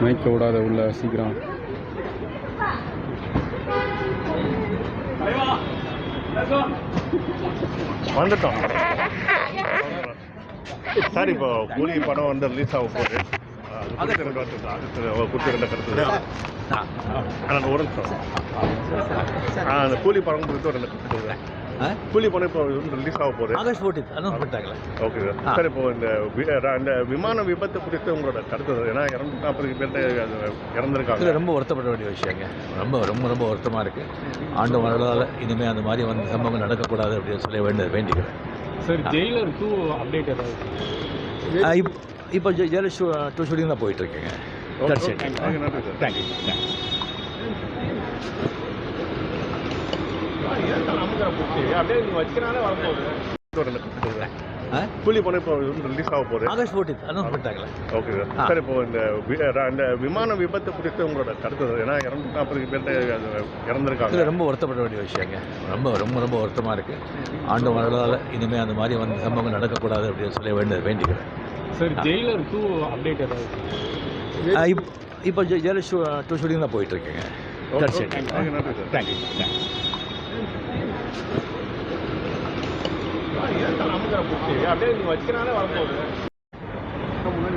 இருக்க விடாத உள்ள சீக்கிரம். வந்துட்டோம். சார் இப்போ கூலி படம் வந்து ரிலீஸ் ஆக போகுது. ரெண்டு கருத்து கூலி படம் குறித்து ஒரு ரெண்டு கருத்து கூலி படம் இப்போ ரிலீஸ் ஆக போகுது. ஆகஸ்ட் ஃபோர்டீன் அனௌன்ஸ் பண்ணிட்டாங்களே ஓகே சார் சார் இப்போ இந்த அந்த விமான விபத்து குறித்து உங்களோட கருத்து ஏன்னா இரநூத்தி நாற்பது அது இறந்துருக்காங்க. ரொம்ப வருத்தப்பட வேண்டிய விஷயங்க. ரொம்ப ரொம்ப ரொம்ப வருத்தமாக இருக்குது ஆண்டு வரலாறு இனிமேல் அந்த மாதிரி வந்து சம்பவங்கள் நடக்கக்கூடாது அப்படின்னு சொல்லி வேண்டி வேண்டிக்கிறேன். சார் ஜெயிலர் டூ அப்டேட் ஏதாவது? ஆ, இப் இப்போ ஜெயல ஷூ டூ ஷூட்டிங் தான் போயிட்டுருக்கேங்க That's it. தேங்க்யூ அப்படியே நீ வச்சுக்கிறானே வரப்போகுது. கூலி படம் இப்போ ரிலீஸ் ஆக போகுது. ஆகஸ்ட் ஃபோர்டீன் அனௌன்ஸ் பண்ணிட்டாங்களே ஓகே சார் இப்போ இந்த வி- அந்த விமான விபத்து குறித்து உங்களோட கருத்து ஏன்னா இரநூத்தி நாற்பது பேர்கிட்ட அது இறந்துருக்காங்க. ரொம்ப வருத்தப்பட வேண்டிய விஷயங்க. ரொம்ப ரொம்ப ரொம்ப வருத்தமாக இருக்குது ஆண்டு இனிமேல் அந்த மாதிரி வந்து சம்பவங்கள் நடக்கக்கூடாது அப்படின்னு சொல்லி வேண்டி வேண்டிக்கிறேன். சார் ஜெயிலர் டூ அப்டேட் ஏதாவது? ஆ, இப் இப்போ ஜெயல ஷூ டூ ஷூட்டிங் தான் போயிட்டுருக்கேங்க தேங்க்யூ தேங்க்யூ அப்படியே நீ வச்சுக்கிறானே வரப்போகுது. முன்னாடி